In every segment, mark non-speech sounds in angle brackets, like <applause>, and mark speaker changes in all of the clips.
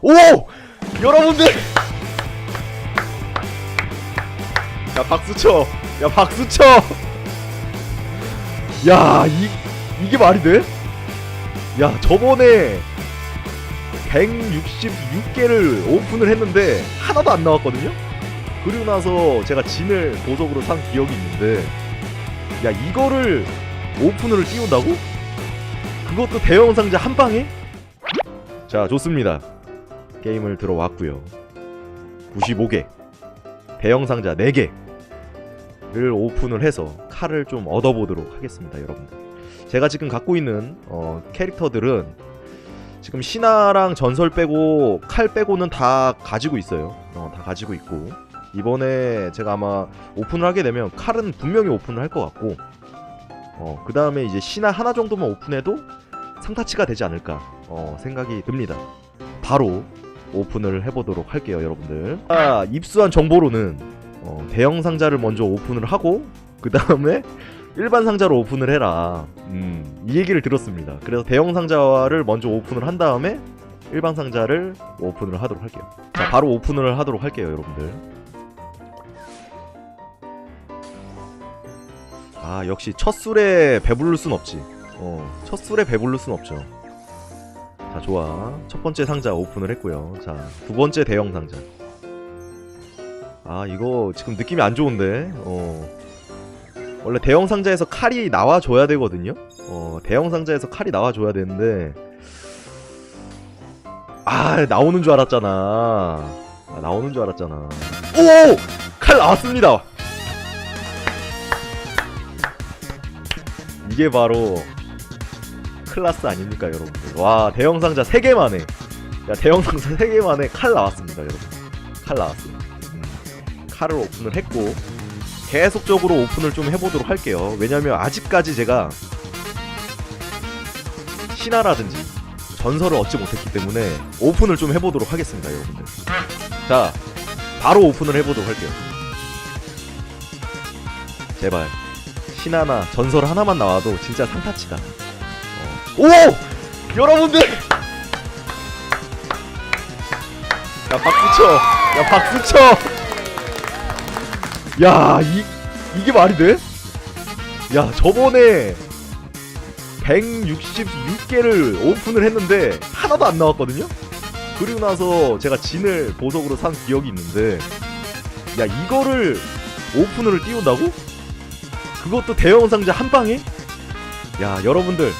Speaker 1: 오! 여러분들! 야, 박수 쳐! 야, 박수 쳐! 야, 이, 이게 말이 돼? 야, 저번에 166개를 오픈을 했는데 하나도 안 나왔거든요? 그리고 나서 제가 진을 보석으로 산 기억이 있는데 야, 이거를 오픈을 띄운다고? 그것도 대형 상자 한 방에? 자, 좋습니다. 게임을 들어왔고요. 95개, 대형 상자 4개를 오픈을 해서 칼을 좀 얻어보도록 하겠습니다, 여러분들. 제가 지금 갖고 있는 어, 캐릭터들은 지금 신화랑 전설 빼고 칼 빼고는 다 가지고 있어요. 어, 다 가지고 있고 이번에 제가 아마 오픈을 하게 되면 칼은 분명히 오픈을 할 것 같고 어, 그 다음에 이제 신화 하나 정도만 오픈해도 상타치가 되지 않을까 어, 생각이 듭니다. 바로 오픈을 해보도록 할게요, 여러분들. 아, 입수한 정보로는 어, 대형 상자를 먼저 오픈을 하고 그 다음에 일반 상자로 오픈을 해라. 음, 이 얘기를 들었습니다. 그래서 대형 상자를 먼저 오픈을 한 다음에 일반 상자를 오픈을 하도록 할게요. 자, 바로 오픈을 하도록 할게요, 여러분들. 아, 역시 첫 술에 배부를 순 없지. 어, 첫 술에 배부를 순 없죠. 자, 좋아. 첫 번째 상자 오픈을 했고요. 자, 두 번째 대형 상자. 아, 이거 지금 느낌이 안 좋은데. 어. 원래 대형 상자에서 칼이 나와줘야 되거든요. 어, 대형 상자에서 칼이 나와줘야 되는데. 아, 나오는 줄 알았잖아. 아, 나오는 줄 알았잖아. 오! 칼 나왔습니다! 이게 바로 클라스 아닙니까 여러분들? 와 대형 상자 3개 만에. 야 대형 상자 3개 만에 칼 나왔습니다 여러분. 칼 나왔어요 음, 칼을 오픈을 했고 계속적으로 오픈을 좀 해보도록 할게요. 왜냐면 아직까지 제가 신화라든지 전설을 얻지 못했기 때문에 오픈을 좀 해보도록 하겠습니다 여러분들. 자 바로 오픈을 해보도록 할게요. 제발. 신화나 전설 하나만 나와도 진짜 상타치다 오! 여러분들! 야 박수 쳐! 야 박수 쳐! 야 이, 이게 말이 돼? 야 저번에 166개를 오픈을 했는데 하나도 안 나왔거든요? 그리고 나서 제가 진을 보석으로 산 기억이 있는데 야 이거를 오픈을 띄운다고? 그것도 대형 상자 한 방에? 야 여러분들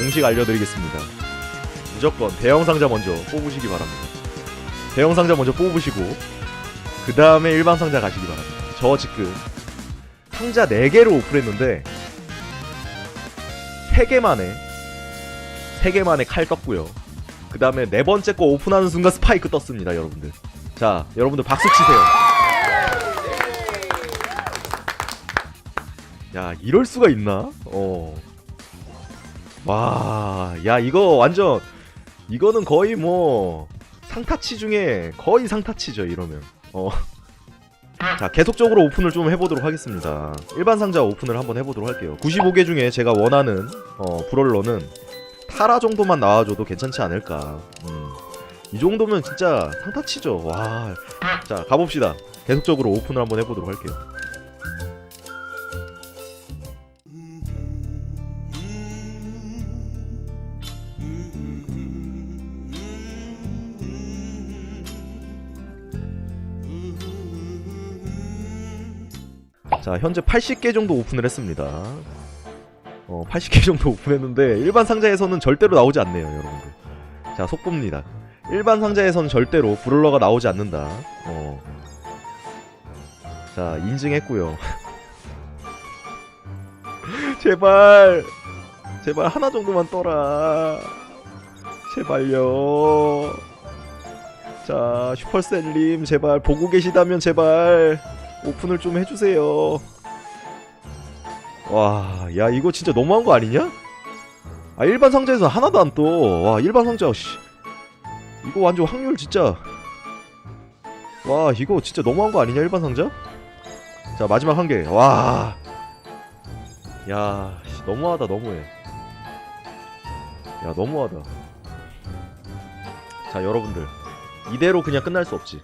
Speaker 1: 공식 알려드리겠습니다. 무조건 대형 상자 먼저 뽑으시기 바랍니다. 대형 상자 먼저 뽑으시고 그 다음에 일반 상자 가시기 바랍니다. 저 지금 상자 4개를 오픈했는데 3개 만에 3개 만에 칼 떴고요. 그 다음에 네 번째 거 오픈하는 순간 스파이크 떴습니다, 여러분들. 자, 여러분들 박수 치세요. 야, 이럴 수가 있나? 어. 와, 야 이거 완전 이거는 거의 뭐 상타치 중에 거의 상타치죠 이러면. 어. 자 계속적으로 오픈을 좀 해보도록 하겠습니다. 일반 상자 오픈을 한번 해보도록 할게요. 95개 중에 제가 원하는 어, 브롤러는 타라 정도만 나와줘도 괜찮지 않을까. 음. 이 정도면 진짜 상타치죠. 와, 자 가봅시다. 계속적으로 오픈을 한번 해보도록 할게요. 자 현재 80개 정도 오픈을 했습니다. 어 80개 정도 오픈했는데 일반 상자에서는 절대로 나오지 않네요 여러분들. 자 속보입니다. 일반 상자에서는 절대로 브롤러가 나오지 않는다. 어. 자 인증했고요. <laughs> 제발 제발 하나 정도만 떠라. 제발요. 자 슈퍼셀님 제발 보고 계시다면 제발 오픈을 좀 해주세요. 와, 야 이거 진짜 너무한 거 아니냐? 아 일반 상자에서 하나도 안 떠. 와 일반 상자 씨. 이거 완전 확률 진짜. 와 이거 진짜 너무한 거 아니냐 일반 상자? 자 마지막 한 개. 와. 야 씨, 너무하다 너무해. 야 너무하다. 자 여러분들 이대로 그냥 끝날 수 없지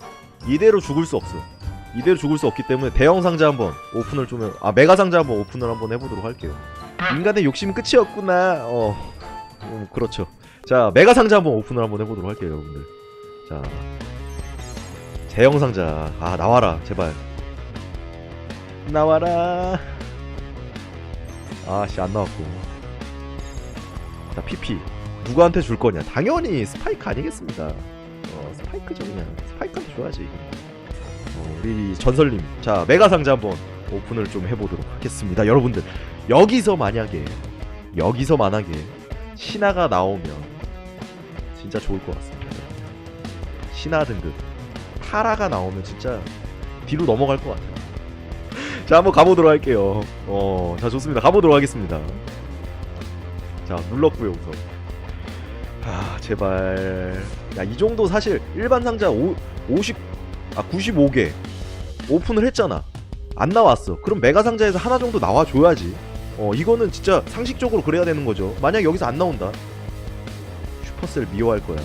Speaker 1: 이대로 죽을 수 없어 이대로 죽을 수 없기 때문에 대형 상자 한번 오픈을 좀아 메가 상자 한번 오픈을 한번 해보도록 할게요. 인간의 욕심 끝이었구나. 어 음, 그렇죠. 자 메가 상자 한번 오픈을 한번 해보도록 할게요 여러분들. 자 대형 상자. 아 나와라 제발. 나와라. 아씨 안 나왔고. 자 PP 누구한테 줄 거냐? 당연히 스파이크 아니겠습니다. 어 스파이크죠 그냥. 스파이크한테 줘야지 어, 우리 전설님 자 메가 상자 한번 오픈을 좀 해보도록 하겠습니다. 여러분들 여기서 만약에 여기서 만약에 신화가 나오면 진짜 좋을 것 같습니다. 신화 등급. 타라가 나오면 진짜 뒤로 넘어갈 것 같아요. <laughs> 자 한번 가보도록 할게요. 어자 좋습니다. 가보도록 하겠습니다. 자 눌렀고요 우선. 아 제발. 야 이 정도 사실 일반 상자 오, 50 아 95개. 오픈을 했잖아. 안 나왔어. 그럼 메가 상자에서 하나 정도 나와줘야지. 어 이거는 진짜 상식적으로 그래야 되는 거죠. 만약 여기서 안 나온다. 슈퍼셀 미워할 거야.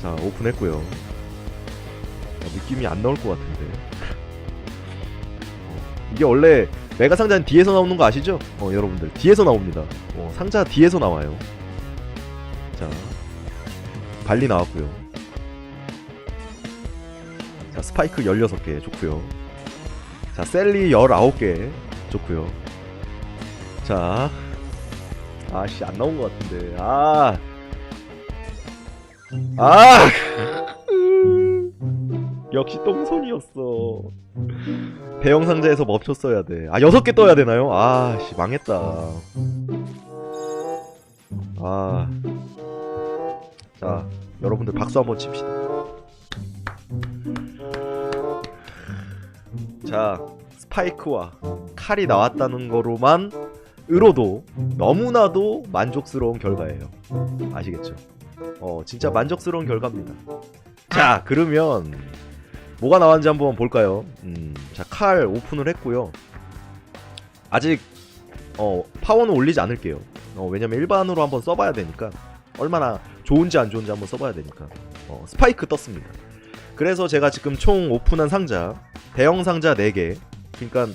Speaker 1: 자 오픈했고요. 어, 느낌이 안 나올 것 같은데. 어, 이게 원래 메가 상자는 뒤에서 나오는 거 아시죠? 어 여러분들. 뒤에서 나옵니다. 어, 상자 뒤에서 나와요. 자 발리 나왔고요 자 스파이크 16개 좋고요 자 셀리 19개 좋고요 자 아씨 안 나온 것 같은데 아 아! <laughs> 역시 똥손이었어. 대형 상자에서 멈췄어야 돼. 아 여섯 개 떠야 되나요? 아 씨 망했다. 아. 자 여러분들 박수 한번 칩시다. 자 스파이크와 칼이 나왔다는 거로만 으로도 너무나도 만족스러운 결과예요. 아시겠죠? 어 진짜 만족스러운 결과입니다. 자 그러면 뭐가 나왔는지 한번 볼까요? 음, 자칼 오픈을 했고요. 아직 어 파워는 올리지 않을게요. 어, 왜냐면 일반으로 한번 써봐야 되니까 얼마나 좋은지 안 좋은지 한번 써봐야 되니까 어, 스파이크 떴습니다. 그래서 제가 지금 총 오픈한 상자 대형 상자 4개 그러니까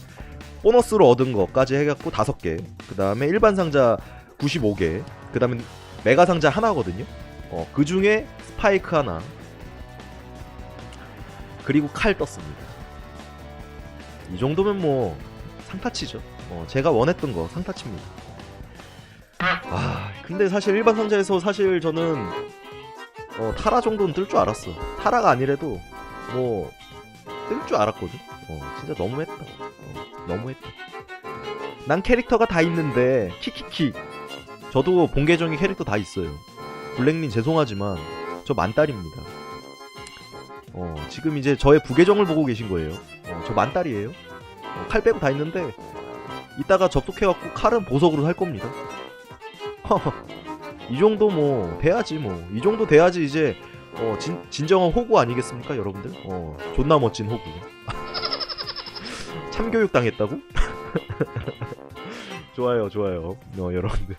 Speaker 1: 보너스로 얻은 거까지 해갖고 5개 그 다음에 일반 상자 95개 그 다음에 메가 상자 하나거든요. 어, 그 중에 스파이크 하나 그리고 칼 떴습니다. 이 정도면 뭐 상타치죠. 어, 제가 원했던 거 상타치입니다. 아 근데 사실 일반 상자에서 사실 저는 어, 타라 정도는 뜰 줄 알았어. 타라가 아니래도 뭐 뜰 줄 알았거든. 어, 진짜 너무했다. 어, 너무했다. 난 캐릭터가 다 있는데 키키키. 저도 본 계정에 캐릭터 다 있어요. 블랙님 죄송하지만 저 만딸입니다. 어, 지금 이제 저의 부계정을 보고 계신 거예요. 어, 저 만딸이에요. 어, 칼 빼고 다 있는데 이따가 접속해갖고 칼은 보석으로 살 겁니다. <laughs> 이 정도 뭐 돼야지 뭐 이 정도 돼야지 이제 어, 진, 진정한 호구 아니겠습니까 여러분들? 어, 존나 멋진 호구. <laughs> 참교육 당했다고? <laughs> 좋아요 좋아요 어, 여러분들